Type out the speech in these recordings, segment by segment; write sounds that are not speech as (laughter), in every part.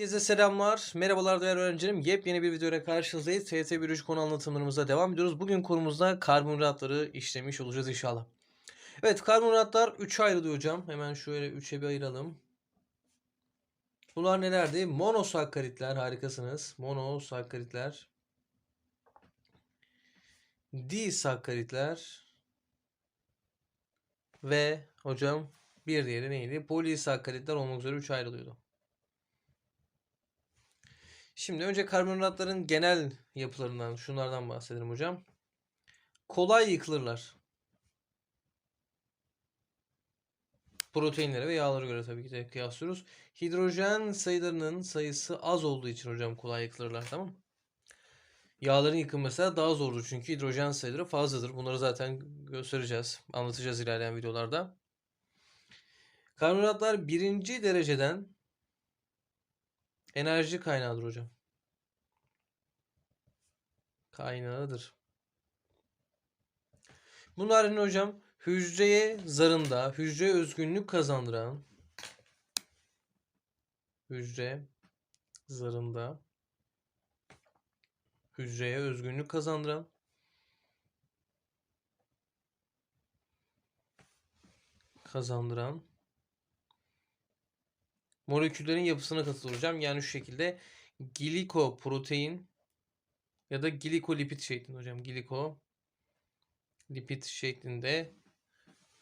Herkese selamlar. Merhabalar değerli öğrencilerim. Yepyeni bir videoyla karşınızdayız. TYT biyoloji konu anlatımlarımıza devam ediyoruz. Bugün konumuzda karbonhidratları işlemiş olacağız inşallah. Evet karbonhidratlar 3'e ayrılıyor hocam. Hemen şöyle 3'e bir ayıralım. Bunlar nelerdi? Monosakkaritler harikasınız. Monosakkaritler. Disakkaritler. Ve hocam bir diğeri neydi? Polisakkaritler olmak üzere 3 ayrılıyordu. Şimdi önce karbonhidratların genel yapılarından, şunlardan bahsedelim hocam. Kolay yıkılırlar. Proteinlere ve yağlara göre tabii ki de kıyaslıyoruz. Hidrojen sayılarının sayısı az olduğu için hocam kolay yıkılırlar tamam mı? Yağların yıkılması da daha zordur çünkü hidrojen sayıları fazladır. Bunları zaten göstereceğiz, anlatacağız ilerleyen videolarda. Karbonhidratlar birinci dereceden enerji kaynağıdır hocam. Kaynağıdır. Bunlar ne hocam? Hücreye zarında, hücreye özgünlük kazandıran hücre zarında hücreye özgünlük kazandıran kazandıran moleküllerin yapısına katılır hocam. Yani şu şekilde glikoprotein ya da glikolipid şeklinde hocam. Glikolipid şeklinde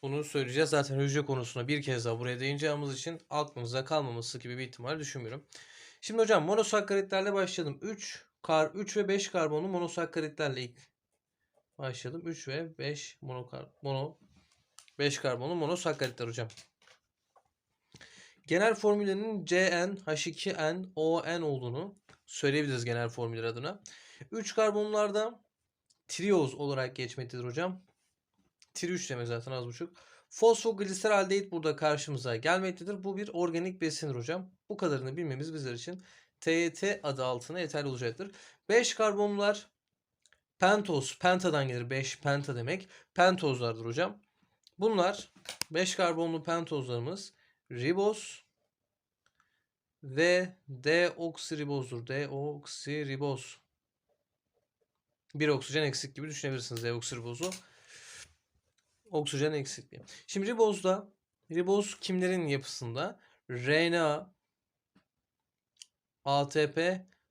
bunu söyleyeceğiz. Zaten hücre konusuna bir kez daha buraya değineceğimiz için aklımıza kalmaması gibi bir ihtimal düşünmüyorum. Şimdi hocam monosakkaritlerle başladım. 3 kar 3 ve 5 karbonlu monosakkaritlerle ilk başladım. 3 ve 5 monokar mono 5 karbonlu monosakkaritler hocam. Genel formüllerinin CN, H2N, ON olduğunu söyleyebiliriz genel formüller adına. 3 karbonlarda trioz olarak geçmektedir hocam. Tri 3 demek zaten az buçuk. Fosfogliseraldehit burada karşımıza gelmektedir. Bu bir organik besindir hocam. Bu kadarını bilmemiz bizler için TYT adı altına yeterli olacaktır. 5 karbonlar pentoz, pentadan gelir 5 penta demek. Pentozlardır hocam. Bunlar 5 karbonlu pentozlarımız riboz ve deoksiribozdur. Deoksiriboz. Bir oksijen eksik gibi düşünebilirsiniz deoksiribozu. Oksijen eksikliği. Şimdi ribozda riboz kimlerin yapısında? RNA, ATP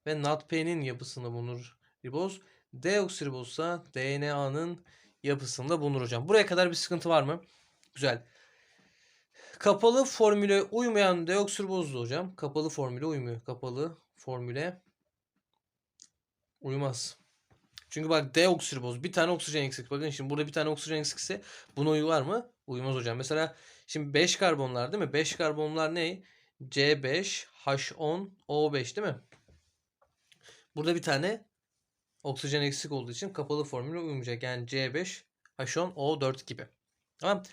ve NADP'nin yapısında bulunur riboz. Deoksiriboz ise DNA'nın yapısında bulunur hocam. Buraya kadar bir sıkıntı var mı? Güzel. Kapalı formüle uymayan deoksiribozdu hocam. Kapalı formüle uymuyor. Kapalı formüle uymaz. Çünkü bak deoksiriboz bir tane oksijen eksik. Bakın şimdi burada bir tane oksijen eksikse buna uyar mı? Uymaz hocam. Mesela şimdi 5 karbonlar değil mi? 5 karbonlar ne? C5, H10, O5 değil mi? Burada bir tane oksijen eksik olduğu için kapalı formüle uymayacak. Yani C5, H10, O4 gibi. Tamam.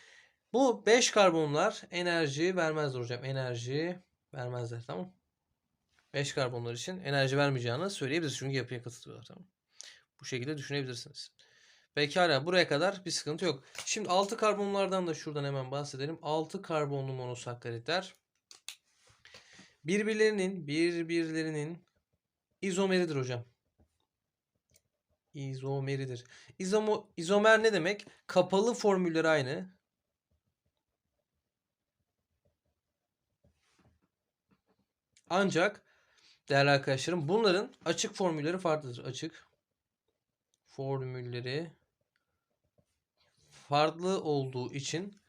Bu 5 karbonlar enerji vermezler hocam. Enerji vermezler tamam 5 karbonlar için enerji vermeyeceğini söyleyebiliriz. Çünkü yapıya katılıyorlar tamam Bu şekilde düşünebilirsiniz. Pekala buraya kadar bir sıkıntı yok. Şimdi 6 karbonlardan da şuradan hemen bahsedelim. 6 karbonlu monosakkaritler birbirlerinin birbirlerinin izomeridir hocam. İzomeridir. İzomo, izomer ne demek? Kapalı formülleri aynı. Ancak değerli arkadaşlarım bunların açık formülleri farklıdır. Açık formülleri farklı olduğu için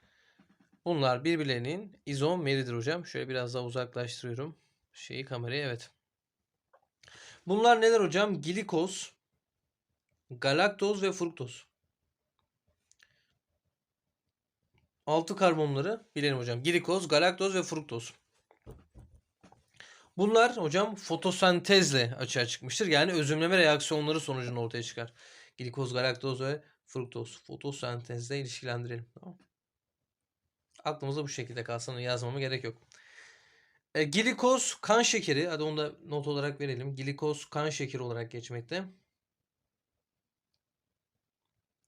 bunlar birbirlerinin izomeridir hocam. Şöyle biraz daha uzaklaştırıyorum. Şeyi kameraya evet. Bunlar neler hocam? Glikoz, galaktoz ve fruktoz. Altı karbonları bilelim hocam. Glikoz, galaktoz ve fruktoz. Bunlar hocam fotosentezle açığa çıkmıştır. Yani özümleme reaksiyonları sonucunda ortaya çıkar. Glikoz, galaktoz ve fruktoz fotosentezle ilişkilendirelim. Tamam. Aklımızda bu şekilde kalsın. Yazmama gerek yok. E, glikoz kan şekeri. Hadi onu da not olarak verelim. Glikoz kan şekeri olarak geçmekte.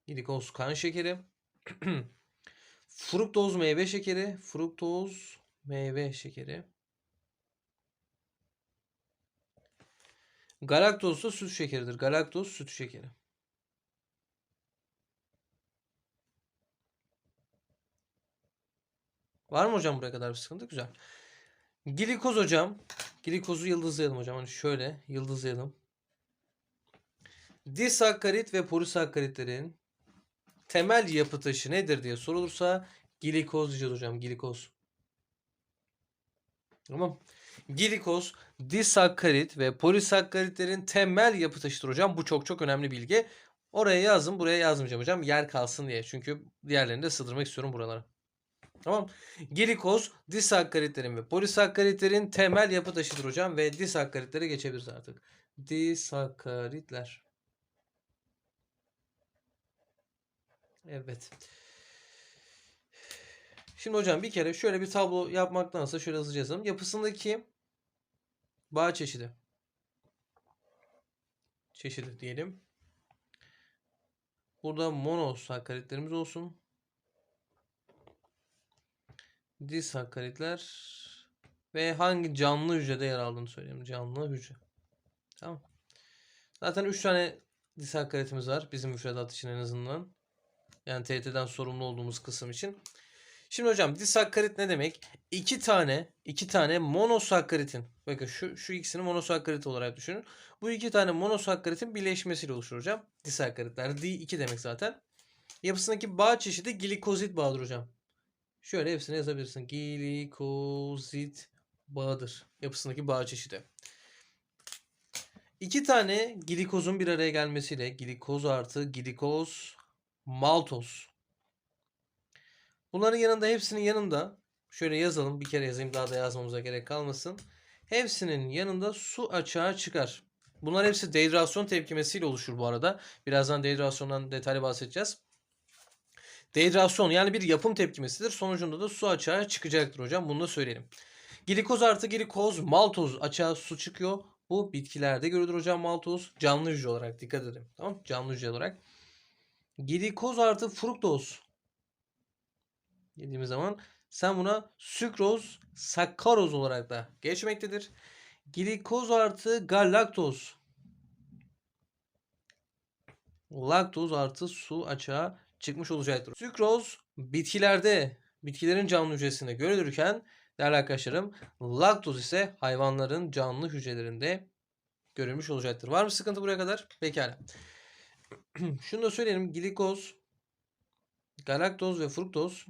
Glikoz kan şekeri. (clears throat) fruktoz meyve şekeri. Fruktoz meyve şekeri. Galaktoz da süt şekeridir. Galaktoz süt şekeri. Var mı hocam buraya kadar bir sıkıntı? Güzel. Glikoz hocam. Glikozu yıldızlayalım hocam. Hani şöyle yıldızlayalım. Disakkarit ve polisakkaritlerin temel yapı taşı nedir diye sorulursa glikoz diyeceğiz hocam. Glikoz. Tamam. Glikoz, disakkarit ve polisakkaritlerin temel yapı taşıdır hocam. Bu çok çok önemli bilgi. Oraya yazın, buraya yazmayacağım hocam. Yer kalsın diye. Çünkü diğerlerini de sığdırmak istiyorum buralara. Tamam. Glikoz, disakkaritlerin ve polisakkaritlerin temel yapı taşıdır hocam. Ve disakkaritlere geçebiliriz artık. Disakkaritler. Evet. Şimdi hocam bir kere şöyle bir tablo yapmaktansa şöyle hızlıca yazalım. Yapısındaki bağ çeşidi. Çeşidi diyelim. Burada monosakkaritlerimiz olsun. Disakkaritler ve hangi canlı hücrede yer aldığını söyleyeyim. Canlı hücre. Tamam. Zaten 3 tane disakkaritimiz var bizim müfredat için en azından. Yani TYT'den sorumlu olduğumuz kısım için. Şimdi hocam disakkarit ne demek? İki tane, iki tane monosakkaritin. Bakın şu şu ikisini monosakkarit olarak düşünün. Bu iki tane monosakkaritin birleşmesiyle oluşur hocam. Disakkaritler. D2 demek zaten. Yapısındaki bağ çeşidi glikozit bağıdır hocam. Şöyle hepsini yazabilirsin. Glikozit bağıdır. Yapısındaki bağ çeşidi. İki tane glikozun bir araya gelmesiyle glikoz artı glikoz maltoz. Bunların yanında hepsinin yanında şöyle yazalım. Bir kere yazayım daha da yazmamıza gerek kalmasın. Hepsinin yanında su açığa çıkar. Bunlar hepsi dehidrasyon tepkimesiyle oluşur bu arada. Birazdan dehidrasyondan detaylı bahsedeceğiz. Dehidrasyon yani bir yapım tepkimesidir. Sonucunda da su açığa çıkacaktır hocam. Bunu da söyleyelim. Glikoz artı glikoz, maltoz açığa su çıkıyor. Bu bitkilerde görülür hocam maltoz. Canlı hücre olarak dikkat edin. Tamam Canlı hücre olarak. Glikoz artı fruktoz dediğimiz zaman sen buna sükroz, sakkaroz olarak da geçmektedir. Glikoz artı galaktoz. Laktoz artı su açığa çıkmış olacaktır. Sükroz bitkilerde, bitkilerin canlı hücresinde görülürken değerli arkadaşlarım laktoz ise hayvanların canlı hücrelerinde görülmüş olacaktır. Var mı sıkıntı buraya kadar? Pekala. (clears throat) Şunu da söyleyelim. Glikoz, galaktoz ve fruktoz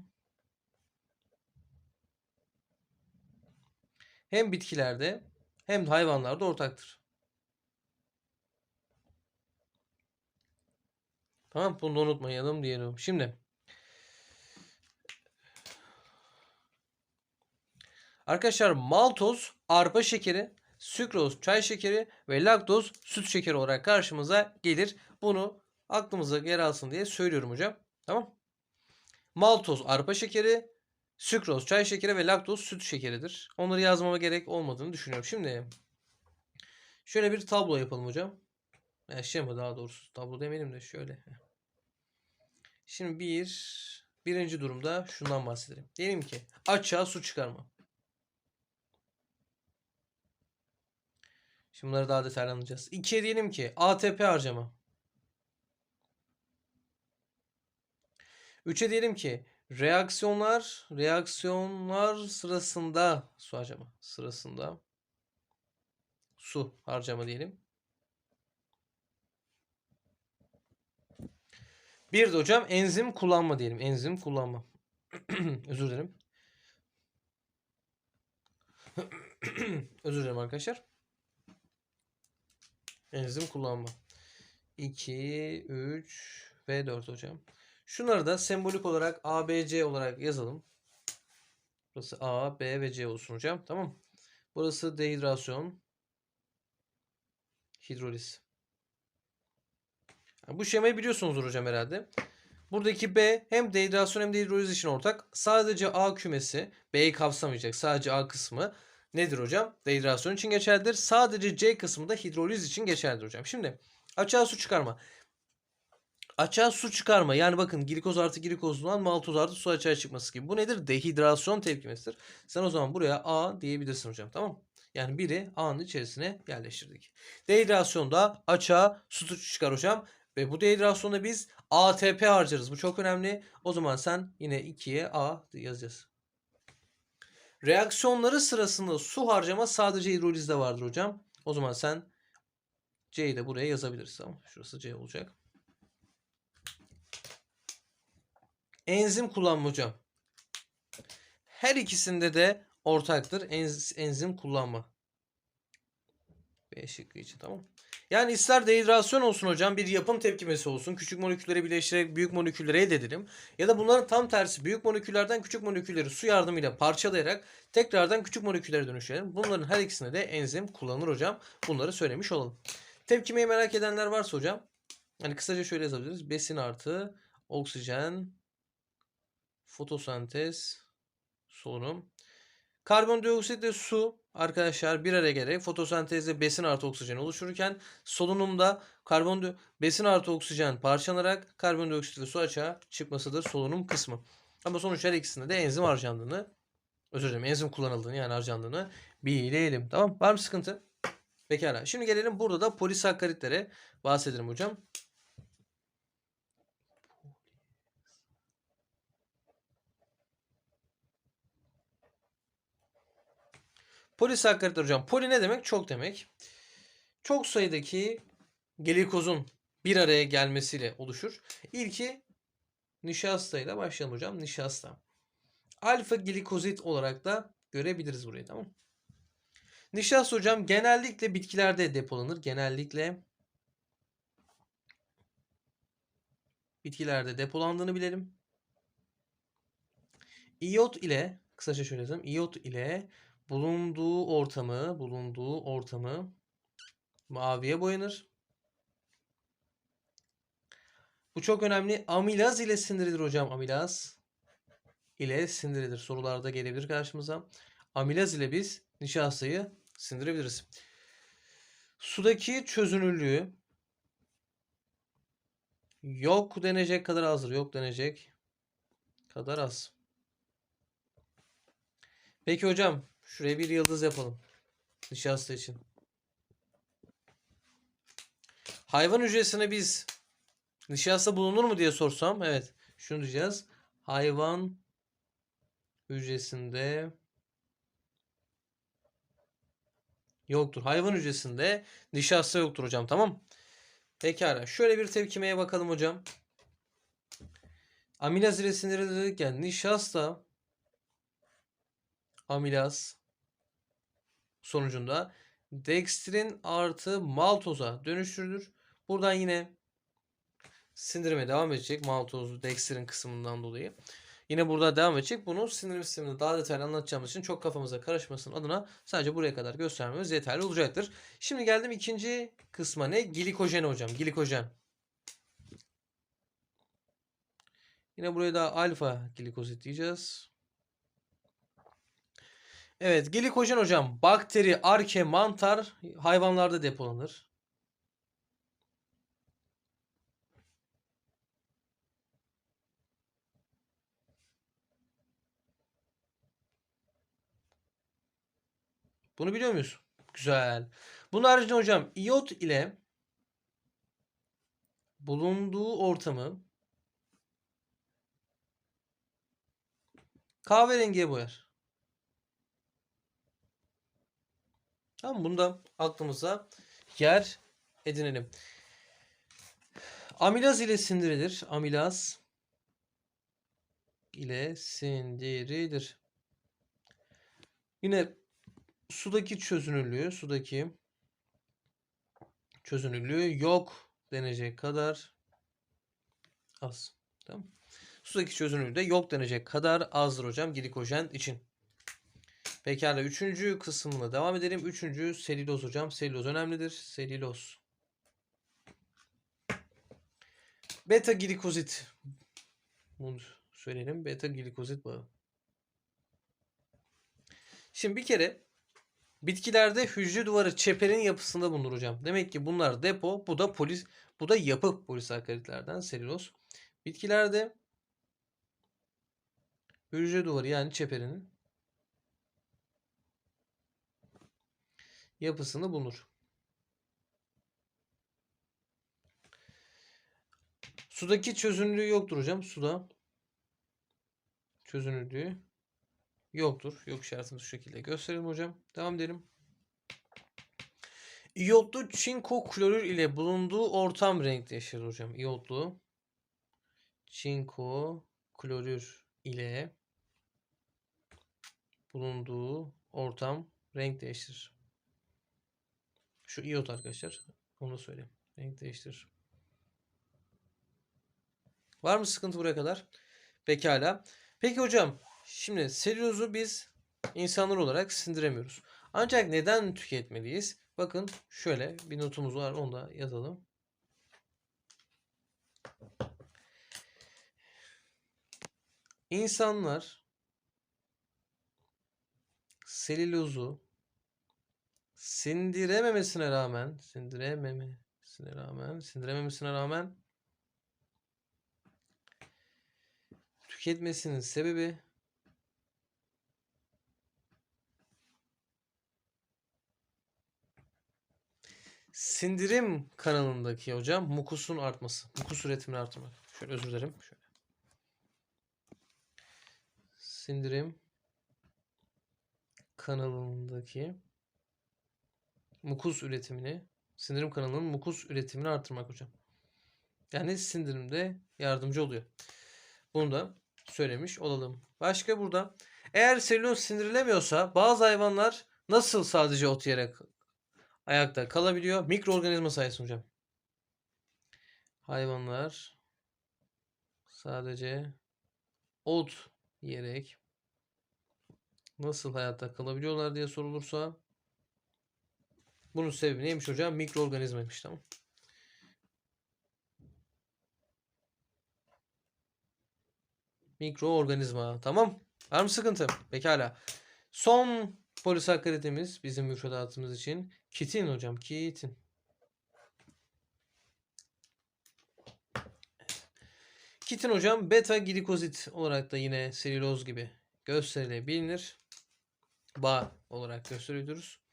hem bitkilerde hem de hayvanlarda ortaktır. Tamam bunu da unutmayalım diyelim. Şimdi Arkadaşlar maltoz arpa şekeri, sükroz çay şekeri ve laktoz süt şekeri olarak karşımıza gelir. Bunu aklımıza yer alsın diye söylüyorum hocam. Tamam. Maltoz arpa şekeri, sükroz çay şekeri ve laktoz süt şekeridir. Onları yazmama gerek olmadığını düşünüyorum. Şimdi şöyle bir tablo yapalım hocam. Yani şey mi daha doğrusu tablo demeyelim de şöyle. Şimdi bir birinci durumda şundan bahsedelim. Diyelim ki açığa su çıkarma. Şimdi bunları daha detaylı anlayacağız. 2'ye diyelim ki ATP harcama. 3'e diyelim ki reaksiyonlar reaksiyonlar sırasında su harcama sırasında su harcama diyelim. Bir de hocam enzim kullanma diyelim. Enzim kullanma. (clears throat) Özür dilerim. (clears throat) Özür dilerim arkadaşlar. Enzim kullanma. 2, 3 ve 4 hocam. Şunları da sembolik olarak A, B, C olarak yazalım. Burası A, B ve C olsun hocam. Tamam. Burası dehidrasyon. Hidroliz. Bu şemayı biliyorsunuzdur hocam herhalde. Buradaki B hem dehidrasyon hem de hidroliz için ortak. Sadece A kümesi B'yi kapsamayacak. Sadece A kısmı nedir hocam? Dehidrasyon için geçerlidir. Sadece C kısmı da hidroliz için geçerlidir hocam. Şimdi açığa su çıkarma. Açığa su çıkarma. Yani bakın glikoz artı glikozdan maltoz artı su açığa çıkması gibi. Bu nedir? Dehidrasyon tepkimesidir. Sen o zaman buraya A diyebilirsin hocam. Tamam Yani biri A'nın içerisine yerleştirdik. Dehidrasyonda açığa su çıkar hocam. Ve bu dehidrasyonda biz ATP harcarız. Bu çok önemli. O zaman sen yine 2'ye A yazacağız. Reaksiyonları sırasında su harcama sadece hidrolizde vardır hocam. O zaman sen C'yi de buraya yazabiliriz. Tamam. Şurası C olacak. Enzim kullanma hocam. Her ikisinde de ortaktır enz- enzim kullanma. B şıkkı için tamam. Yani ister dehidrasyon olsun hocam bir yapım tepkimesi olsun. Küçük molekülleri birleştirerek büyük molekülleri elde edelim. Ya da bunların tam tersi büyük moleküllerden küçük molekülleri su yardımıyla parçalayarak tekrardan küçük moleküllere dönüştürelim. Bunların her ikisine de enzim kullanılır hocam. Bunları söylemiş olalım. Tepkimeyi merak edenler varsa hocam. Hani kısaca şöyle yazabiliriz. Besin artı oksijen fotosentez solunum. Karbondioksit ile su arkadaşlar bir araya gelerek fotosentezde besin artı oksijen oluşurken solunumda karbon besin artı oksijen parçalanarak karbondioksit ve su açığa çıkmasıdır solunum kısmı. Ama sonuç her ikisinde de enzim harcandığını özür dilerim enzim kullanıldığını yani harcandığını bilelim. Tamam var mı sıkıntı? Pekala. Şimdi gelelim burada da polisakkaritlere bahsedelim hocam. Polisakkaritler hocam. Poli ne demek? Çok demek. Çok sayıdaki glikozun bir araya gelmesiyle oluşur. İlki nişasta ile başlayalım hocam. Nişasta. Alfa glikozit olarak da görebiliriz burayı tamam Nişasta hocam genellikle bitkilerde depolanır. Genellikle bitkilerde depolandığını bilelim. İyot ile kısaca şöyle yazalım. İyot ile bulunduğu ortamı, bulunduğu ortamı maviye boyanır. Bu çok önemli. Amilaz ile sindirilir hocam. Amilaz ile sindirilir. Sorularda gelebilir karşımıza. Amilaz ile biz nişastayı sindirebiliriz. Sudaki çözünürlüğü yok denecek kadar azdır. Yok denecek kadar az. Peki hocam Şuraya bir yıldız yapalım. Nişasta için. Hayvan hücresine biz nişasta bulunur mu diye sorsam. Evet. Şunu diyeceğiz. Hayvan hücresinde yoktur. Hayvan hücresinde nişasta yoktur hocam. Tamam. Pekala. Şöyle bir tepkimeye bakalım hocam. Amilaz sindirilirken dedik nişasta amilaz sonucunda dekstrin artı maltoza dönüştürülür. Buradan yine sindirime devam edecek maltoz dekstrin kısmından dolayı. Yine burada devam edecek. Bunu sindirim sisteminde daha detaylı anlatacağımız için çok kafamıza karışmasın adına sadece buraya kadar göstermemiz yeterli olacaktır. Şimdi geldim ikinci kısma ne? Glikojen hocam. Glikojen. Yine buraya da alfa glikozit diyeceğiz. Evet, glikojen hocam. Bakteri, arke, mantar hayvanlarda depolanır. Bunu biliyor muyuz? Güzel. Bunun haricinde hocam iot ile bulunduğu ortamı kahverengiye boyar. Tamam bunu da aklımıza yer edinelim. Amilaz ile sindirilir. Amilaz ile sindirilir. Yine sudaki çözünürlüğü, sudaki çözünürlüğü yok denecek kadar az. Tamam. Sudaki çözünürlüğü de yok denecek kadar azdır hocam glikojen için. Pekala üçüncü kısmına devam edelim. Üçüncü selüloz hocam. Selüloz önemlidir. Selüloz. Beta glikozit. Bunu söyleyelim. Beta glikozit bağı. Şimdi bir kere bitkilerde hücre duvarı çeperin yapısında bulunur hocam. Demek ki bunlar depo, bu da polis, bu da yapı polisakkaritlerden selüloz. Bitkilerde hücre duvarı yani çeperinin yapısını bulunur. Sudaki çözünürlüğü yoktur hocam. Suda çözünürlüğü yoktur. Yok işaretini şu şekilde gösterelim hocam. Devam edelim. İyotlu çinko klorür ile bulunduğu ortam renkleşir hocam. İyotlu çinko klorür ile bulunduğu ortam renk değiştirir. Şu iyot arkadaşlar. Onu söyleyeyim. Renk değiştirir. Var mı sıkıntı buraya kadar? Pekala. Peki hocam şimdi selülozu biz insanlar olarak sindiremiyoruz. Ancak neden tüketmeliyiz? Bakın şöyle bir notumuz var onu da yazalım. İnsanlar selülozu sindirememesine rağmen sindirememesine rağmen sindirememesine rağmen tüketmesinin sebebi sindirim kanalındaki hocam mukusun artması. Mukus üretimini artırmak. Şöyle özür dilerim. Şöyle. Sindirim kanalındaki mukus üretimini, sindirim kanalının mukus üretimini artırmak hocam. Yani sindirimde yardımcı oluyor. Bunu da söylemiş olalım. Başka burada eğer selüloz sindirilemiyorsa bazı hayvanlar nasıl sadece ot yiyerek ayakta kalabiliyor? Mikroorganizma sayesinde hocam. Hayvanlar sadece ot yiyerek nasıl hayatta kalabiliyorlar diye sorulursa bunun sebebi neymiş hocam? Mikroorganizmaymış tamam. Mikroorganizma tamam. Var mı sıkıntı? Pekala. Son polisakkaritimiz bizim müfredatımız için kitin hocam. Kitin. Kitin hocam beta glikozit olarak da yine selüloz gibi gösterilebilir. Bağ olarak gösteriyoruz.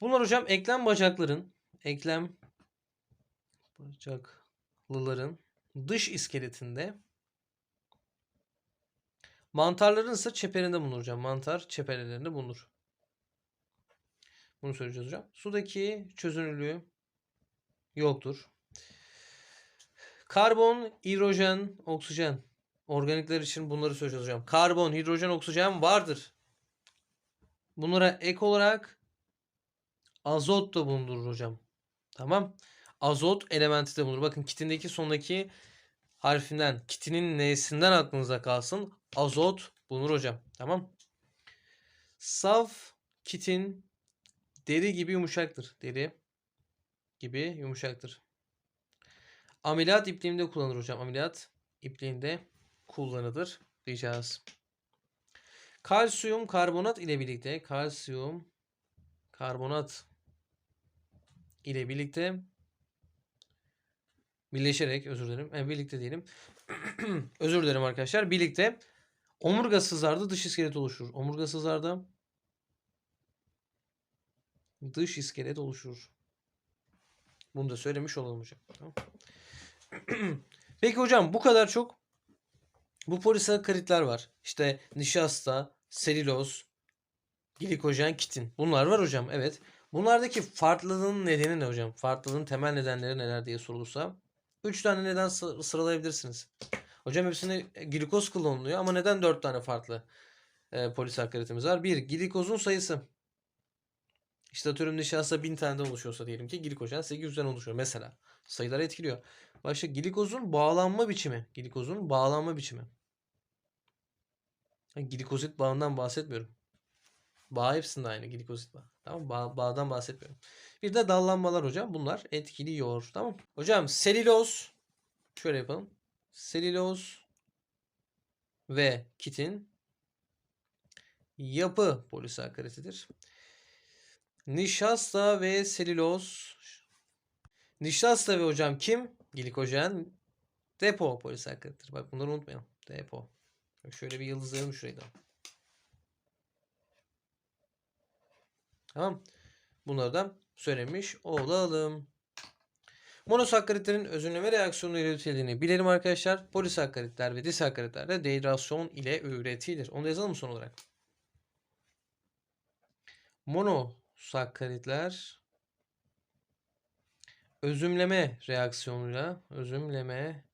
Bunlar hocam eklem bacakların eklem bacaklıların dış iskeletinde mantarların ise çeperinde bulunur hocam. Mantar çeperelerinde bulunur. Bunu söyleyeceğiz hocam. Sudaki çözünürlüğü yoktur. Karbon, hidrojen, oksijen. Organikler için bunları söyleyeceğiz hocam. Karbon, hidrojen, oksijen vardır. Bunlara ek olarak azot da bulundurur hocam. Tamam. Azot elementi de bulunur. Bakın kitindeki sondaki harfinden, kitinin n'sinden aklınıza kalsın. Azot bulunur hocam. Tamam. Saf kitin deri gibi yumuşaktır. Deri gibi yumuşaktır. Ameliyat ipliğinde kullanılır hocam. Ameliyat ipliğinde kullanılır diyeceğiz. Kalsiyum karbonat ile birlikte kalsiyum karbonat ile birlikte birleşerek özür dilerim. Yani birlikte diyelim. (clears throat) özür dilerim arkadaşlar. Birlikte omurgasızlarda dış iskelet oluşur. Omurgasızlarda dış iskelet oluşur. Bunu da söylemiş olalım hocam. (clears throat) Peki hocam bu kadar çok bu polisakkaritler var. İşte nişasta, selüloz, glikojen, kitin. Bunlar var hocam. Evet. Bunlardaki farklılığın nedeni ne hocam? Farklılığın temel nedenleri neler diye sorulursa 3 tane neden sı- sıralayabilirsiniz. Hocam hepsinde glikoz kullanılıyor ama neden 4 tane farklı e, polisakkaritimiz var? 1. Glikozun sayısı. İşte atıyorum nişasta 1000 taneden oluşuyorsa diyelim ki glikojen 800'den oluşuyor mesela. Sayıları etkiliyor. Başka glikozun bağlanma biçimi. Glikozun bağlanma biçimi. Glikozit bağından bahsetmiyorum. Bağ hepsinde aynı glikozit bağ. Tamam bağ, bağdan bahsetmiyorum. Bir de dallanmalar hocam. Bunlar etkiliyor. Tamam. Hocam selüloz şöyle yapalım. Selüloz ve kitin yapı polisakkaritidir. Nişasta ve selüloz Nişasta ve hocam kim? Glikojen depo polisakkarittir. Bak bunları unutmayalım. Depo. Şöyle bir yıldızlayalım şurayı da. Tamam. Bunları da söylemiş olalım. Monosakkaritlerin özümleme reaksiyonu ile üretildiğini bilelim arkadaşlar. Polisakkaritler ve disakkaritler de dehidrasyon ile üretilir. Onu da yazalım son olarak? Monosakkaritler özümleme reaksiyonuyla özümleme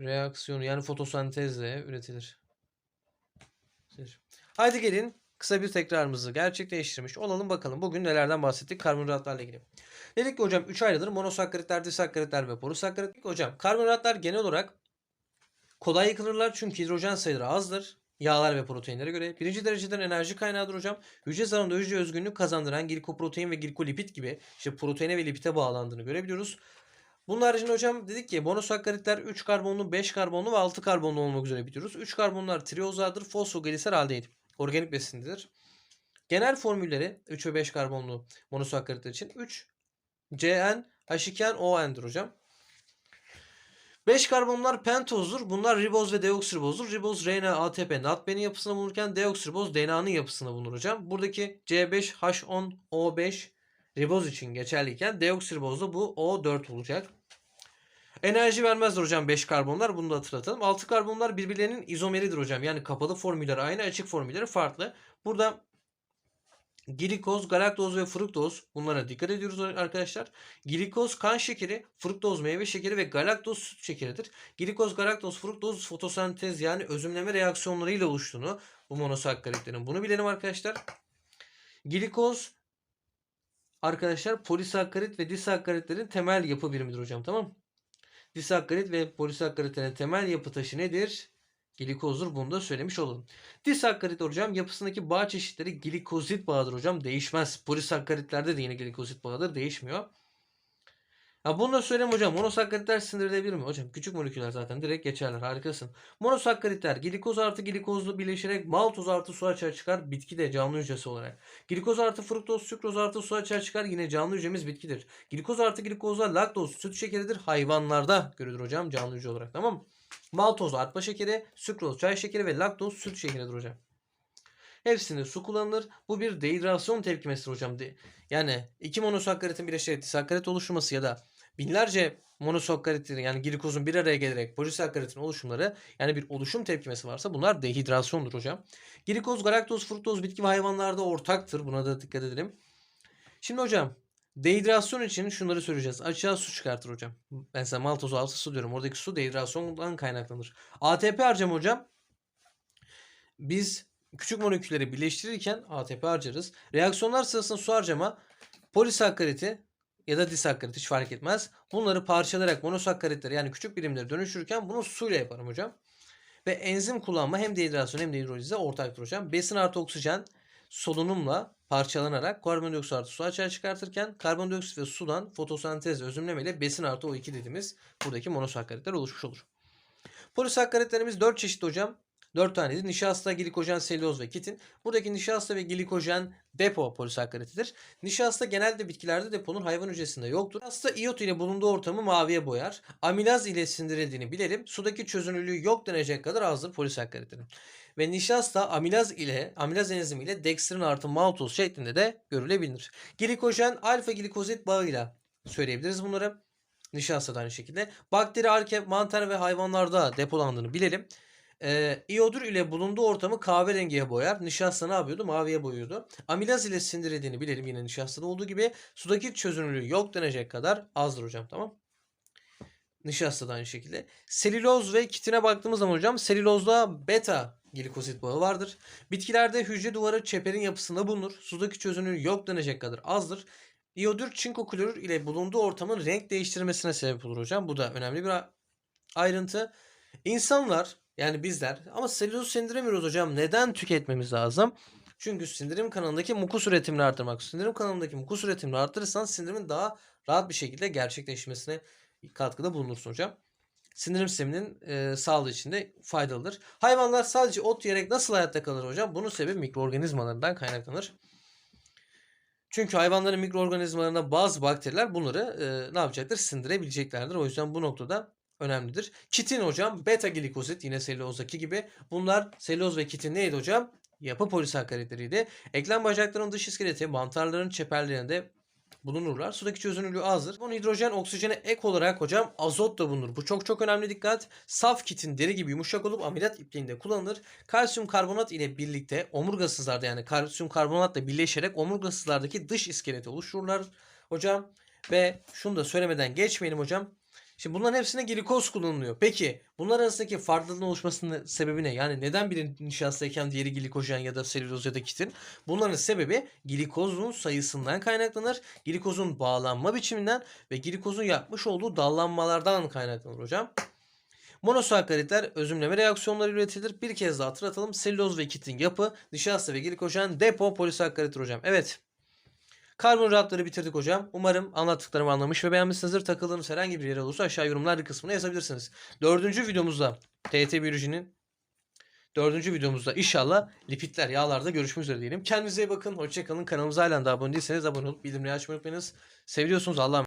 reaksiyonu yani fotosentezle üretilir. Haydi gelin kısa bir tekrarımızı gerçekleştirmiş olalım bakalım. Bugün nelerden bahsettik karbonhidratlarla ilgili. Dedik ki hocam 3 ayrıdır. Monosakkaritler, disakkaritler ve polisakkarit. Hocam karbonhidratlar genel olarak kolay yıkılırlar çünkü hidrojen sayıları azdır. Yağlar ve proteinlere göre. Birinci dereceden enerji kaynağıdır hocam. Hücre zarında hücre özgünlük kazandıran glikoprotein ve glikolipid gibi işte proteine ve lipide bağlandığını görebiliyoruz. Bunun haricinde hocam dedik ki monosakkaritler 3 karbonlu, 5 karbonlu ve 6 karbonlu olmak üzere biliyoruz. 3 karbonlar triozlardır, fosfogliser aldehit. Organik besindir. Genel formülleri 3 ve 5 karbonlu monosakkaritler için 3 CN H2N ON'dir hocam. 5 karbonlar pentozdur. Bunlar riboz ve deoksiribozdur. Riboz RNA, ATP, NADP'nin yapısında bulunurken deoksiriboz DNA'nın yapısında bulunur hocam. Buradaki C5H10 O5 riboz için geçerliyken deoksiribozda bu O4 olacak. Enerji vermezdir hocam 5 karbonlar. Bunu da hatırlatalım. 6 karbonlar birbirlerinin izomeridir hocam. Yani kapalı formülleri aynı, açık formülleri farklı. Burada glikoz, galaktoz ve fruktoz bunlara dikkat ediyoruz arkadaşlar. Glikoz kan şekeri, fruktoz meyve şekeri ve galaktoz süt şekeridir. Glikoz, galaktoz, fruktoz fotosentez yani özümleme reaksiyonlarıyla oluştuğunu bu monosakkaritlerin bunu bilelim arkadaşlar. Glikoz arkadaşlar polisakkarit ve disakkaritlerin temel yapı birimidir hocam tamam mı? Disakkarit ve polisakkaritlerin temel yapı taşı nedir? Glikozdur. Bunu da söylemiş olalım. Disakkarit hocam yapısındaki bağ çeşitleri glikozit bağıdır hocam. Değişmez. Polisakkaritlerde de yine glikozit bağıdır. Değişmiyor. Ha bunu da söyleyeyim hocam. Monosakkaritler sindirilebilir mi? Hocam küçük moleküller zaten direkt geçerler. Harikasın. Monosakkaritler glikoz artı glikozlu birleşerek maltoz artı su açığa çıkar. Bitki de canlı hücresi olarak. Glikoz artı fruktoz, sükroz artı su açığa çıkar. Yine canlı hücremiz bitkidir. Glikoz artı glikozla laktoz süt şekeridir. Hayvanlarda görülür hocam canlı hücre olarak. Tamam mı? Maltoz arpa şekeri, sükroz çay şekeri ve laktoz süt şekeridir hocam. Hepsinde su kullanılır. Bu bir dehidrasyon tepkimesidir hocam. Yani iki monosakkaritin birleşerek disakkarit oluşması ya da binlerce monosakkaritlerin yani glikozun bir araya gelerek polisakkaritin oluşumları yani bir oluşum tepkimesi varsa bunlar dehidrasyondur hocam. Glikoz, galaktoz, fruktoz bitki ve hayvanlarda ortaktır. Buna da dikkat edelim. Şimdi hocam Dehidrasyon için şunları söyleyeceğiz. Açığa su çıkartır hocam. Ben size maltoz altı su diyorum. Oradaki su dehidrasyondan kaynaklanır. ATP harcama hocam. Biz küçük molekülleri birleştirirken ATP harcarız. Reaksiyonlar sırasında su harcama polisakkariti ya da disakkarit hiç fark etmez. Bunları parçalayarak monosakkaritlere yani küçük birimlere dönüştürürken bunu suyla yaparım hocam. Ve enzim kullanma hem dehidrasyon hem de hidrolize ortaktır hocam. Besin artı oksijen solunumla parçalanarak karbondioksit artı su açığa çıkartırken karbondioksit ve sudan fotosentez özümleme ile besin artı O2 dediğimiz buradaki monosakkaritler oluşmuş olur. Polisakkaritlerimiz 4 çeşit hocam. 4 taneydi. Nişasta, glikojen, selüloz ve kitin. Buradaki nişasta ve glikojen depo polisakkaritidir. Nişasta genelde bitkilerde deponun hayvan hücresinde yoktur. Nişasta iyot ile bulunduğu ortamı maviye boyar. Amilaz ile sindirildiğini bilelim. Sudaki çözünürlüğü yok denecek kadar azdır polisakkaritlerin. Ve nişasta amilaz ile amilaz enzimi ile dekstrin artı maltoz şeklinde de görülebilir. Glikojen alfa glikozit bağıyla söyleyebiliriz bunları. Nişasta da aynı şekilde. Bakteri, arke, mantar ve hayvanlarda depolandığını bilelim. Ee, iyodür ile bulunduğu ortamı kahverengiye boyar. Nişasta ne yapıyordu? Maviye boyuyordu. Amilaz ile sindirildiğini bilelim yine nişastada olduğu gibi. Sudaki çözünürlüğü yok denecek kadar azdır hocam tamam. Nişasta da aynı şekilde. Selüloz ve kitine baktığımız zaman hocam selülozda beta glikozit bağı vardır. Bitkilerde hücre duvarı çeperin yapısında bulunur. Sudaki çözünürlüğü yok denecek kadar azdır. İyodür çinko klorür ile bulunduğu ortamın renk değiştirmesine sebep olur hocam. Bu da önemli bir ayrıntı. İnsanlar yani bizler ama selüloz sindiremiyoruz hocam. Neden tüketmemiz lazım? Çünkü sindirim kanalındaki mukus üretimini arttırmak. Sindirim kanalındaki mukus üretimini arttırırsan sindirimin daha rahat bir şekilde gerçekleşmesine katkıda bulunursun hocam. Sindirim sisteminin e, sağlığı için de faydalıdır. Hayvanlar sadece ot yiyerek nasıl hayatta kalır hocam? Bunun sebebi mikroorganizmalarından kaynaklanır. Çünkü hayvanların mikroorganizmalarında bazı bakteriler bunları e, ne yapacaktır? Sindirebileceklerdir. O yüzden bu noktada önemlidir. Kitin hocam beta glikozit yine selülozdaki gibi. Bunlar selüloz ve kitin neydi hocam? yapı polisakkaritleriydi. Eklem bacaklarının dış iskeleti mantarların çeperlerinde bulunurlar. Sudaki çözünürlüğü azdır. Bu hidrojen oksijene ek olarak hocam azot da bulunur. Bu çok çok önemli dikkat. Saf kitin deri gibi yumuşak olup ameliyat ipliğinde kullanılır. Kalsiyum karbonat ile birlikte omurgasızlarda yani kalsiyum karbonatla birleşerek omurgasızlardaki dış iskeleti oluştururlar hocam. Ve şunu da söylemeden geçmeyelim hocam. Şimdi bunların hepsine glikoz kullanılıyor. Peki bunlar arasındaki farklılığın oluşmasının sebebi ne? Yani neden biri nişastayken diğeri glikojen ya da selüloz ya da kitin? Bunların sebebi glikozun sayısından kaynaklanır. Glikozun bağlanma biçiminden ve glikozun yapmış olduğu dallanmalardan kaynaklanır hocam. Monosakkaritler özümleme reaksiyonları üretilir. Bir kez daha hatırlatalım. Selüloz ve kitin yapı, nişasta ve glikojen depo polisakkarittir hocam. Evet. Karbonhidratları bitirdik hocam. Umarım anlattıklarımı anlamış ve beğenmişsinizdir. Takıldığınız herhangi bir yer olursa aşağı yorumlar kısmına yazabilirsiniz. Dördüncü videomuzda TET Biyoloji'nin dördüncü videomuzda inşallah lipidler, yağlarda görüşmek üzere diyelim. Kendinize iyi bakın. Hoşçakalın. Kanalımıza de abone değilseniz abone olup bildirimleri açmayı unutmayınız. Seviyorsunuz. Allah'a.